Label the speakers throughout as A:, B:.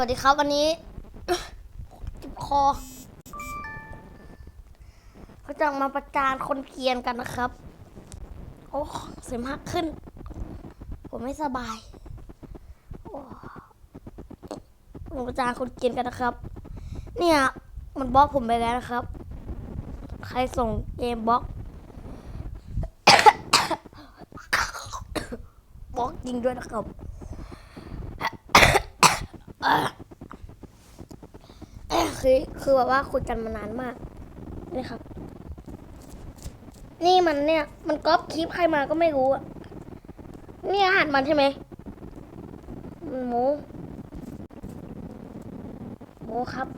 A: สวัสดีครับวันนี้จิบคอเขาจะมาประจานคนเกียนกันนะครับ โอ้เสียมากขึ้น ผมไม่สบายโอ้มาประจานคนเกียนกันนะครับ เนี่ย มันบล็อกผมไปแล้วนะครับ ใครส่งเกมบล็อกบล็อกจริงด้วยนะครับ คือคือแบบว่าคุยกันมานานมากนี่ครับ นี่มันเนี่ย มันก๊อปคลิปใครมาก็ไม่รู้อะนี่อาหารมันใช่ไหมมันหมูหมูครับ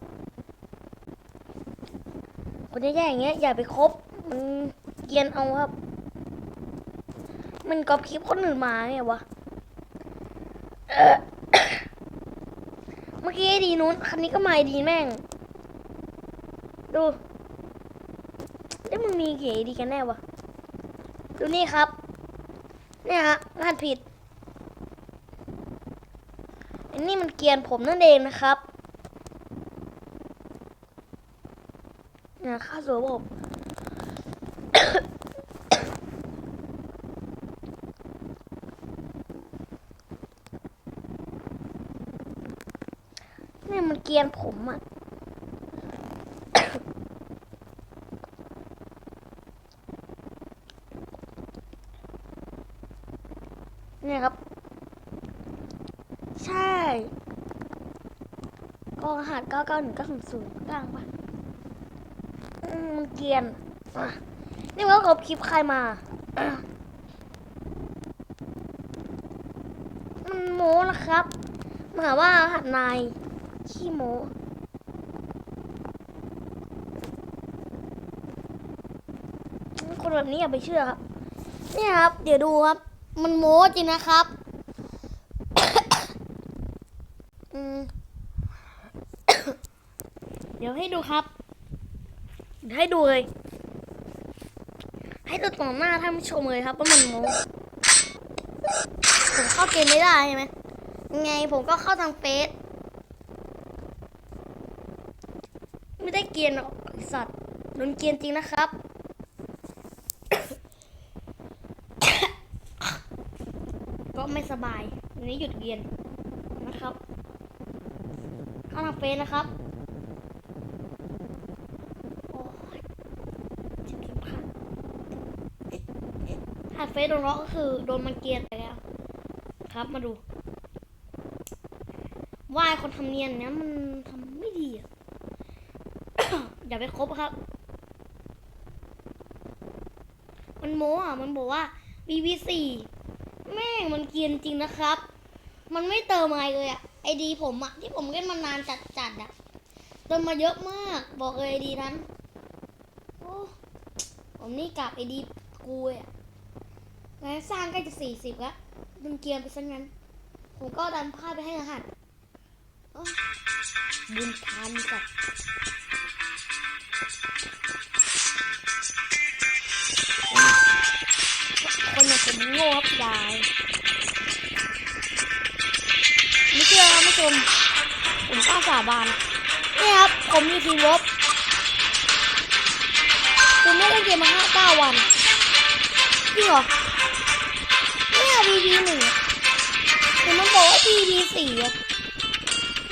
A: คนแย่ๆอย่างเงี้ยอย่าไปคบมันเกียนเอาครับ มันก๊อปคลิปคนอื่นมาไงวะเมื่อกี้ดีนู้นคันนี้ก็มาดีแม่ง ดูเอ้มึงมีเก๋ดีกันแน่วะดูนี่ครับ เนี่ยฮะรหัสผิด อันนี้มันเกียนผมนั่นเองนะครับเนี่ยค่าสู่ระบบเนี่ยมันเกียนผมอะ เนี่ยครับ ใช่กองหัสเก้าเก้าหนึ่งเก้าศูนย์ศูนย์กลางปะอืมมันเกียนนี่มันก็กบคลิปใครมา มันโม้นะครับมาหาว่าหัสนายขี้โม้คนแบบนี้อย่าไปเชื่อครับเนี่ยครับ เดี๋ยวดูครับ มันโม้จริงนะครับ เดี๋ยวให้ดูครับ ให้ดูเลย ให้ดูต่อหน้าท่านผู้ชมเลยครับว่ามันโม้ผมเข้าเกมไม่ได้ใช่ไหมยังไงผมก็เข้าทางเฟซไม่ได้เกียนหรอกสัตว์โดนเกียนจริงนะครับ ก็ไม่สบายวันนี้หยุดเรียนนะครับ เข้าทางเฟซนะครับโอ้ยจ็บที่พันถ้าเฟซโดนล็อกก็คือโดนมันเกียนไปแล้ว ครับมาดูว่าคนทำเนียนเนี้ยมันทำไม่ดีอะอย่าไปคบครับ มันโม้อะมันบอกว่า VV4 แม่งมันเกรียนจริงนะครับ มันไม่เติมอะไรเลยอะไอดีผมอะที่ผมเล่นมานานจัดจัดๆอะเติมมาเยอะมากบอกเลยไอดีนั้นโอ้ผมนี่กลับไอดีกูอะแล้วสร้างใกล้จะสี่สิบแล้วดึงเกียร์ไปซะงั้น ผมก็ดันพลาดไปให้รหัสโอ้บุญทานกับอ ผมโง่ครับยายไม่เชื่อครับผู้ชมผมกล้าสาบานนี่ครับผมมีทีมลบผมไม่เล่นเกมมาห้าเก้าวันจริงเหรอเนี่ย VP หนึ่งแต่มันบอกว่า VP สี่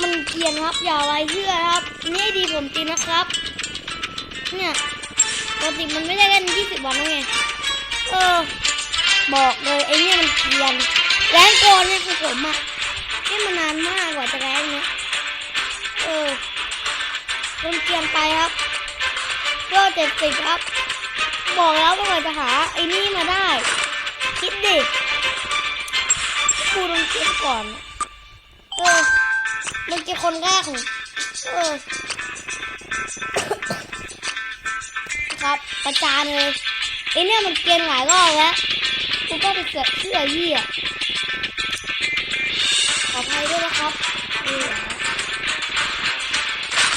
A: มันเกียนครับอย่าไว้เชื่อครับ นี่ดีผมจริงนะครับ เนี่ยปกติมันไม่ได้เล่นยี่สิบวันแล้วไงเออ บอกเลยไอ้นี่มันเกียนแรงโกนเนี่ยคือผมอะเล่มานานมากกว่าจะแรงเนี่ยเออโดนเกียนไปครับก็เจ็ดสิบครับ บอกแล้วว่าเราจะหาไอ้นี่มาได้ คิดดิกูโดนเกรียนก่อนเออมันเป็นคนแรกของเออครับประจานเลยไอเนี่ยมันเกรียนหลายรอบแล้ว กูก็ไปเสือกเชื่อยี่อะขออภัยด้วยนะครับนี่แหละ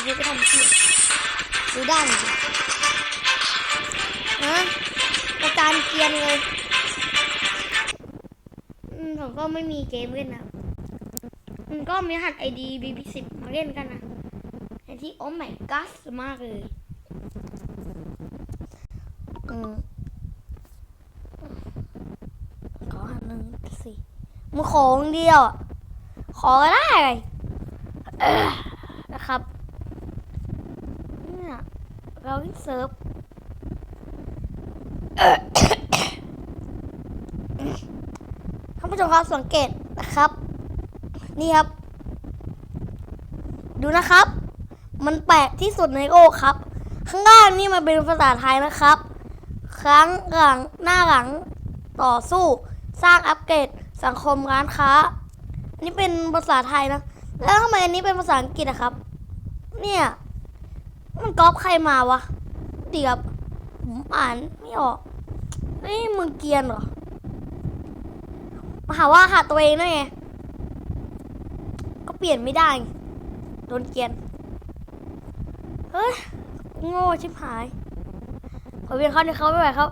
A: นี่ก็ทำเชื่อดูด้านสิฮะประจานเกียนเลยอืมผมก็ไม่มีเกมเล่นนะมันก็มีหัสไอดี BP10 มาเล่นกันนะไอที่โอ้ my god มากเลย อืมขอหันหนึ่งสิ มึงขออย่างเดียว ขอก็ได้เลยเออนะครับเนี่ยเราเซิร์ฟท่านผู้ชมครับสังเกตนะครับ นี่ครับ ดูนะครับ มันแปลกที่สุดในโลกครับ ข้างล่างนี่มันเป็นภาษาไทยนะครับ ครั้งหลังหน้าหลังต่อสู้สร้างอัปเกรด สังคมร้านค้า อันนี้เป็นภาษาไทยนะ แล้วทำไมอันนี้เป็นภาษาอังกฤษอะครับ เนี่ย มันก๊อปใครมาวะเดี๋ยวผมอ่านไม่ออกนี่มึงเกียนเหรอมหาว่าหาตัวเองด้วยไง ก็เปลี่ยนไม่ได้ โดนเกียน เฮ้ย โง่ชิบหาย ขอเวียนเขาในเขาไม่ไหวครับ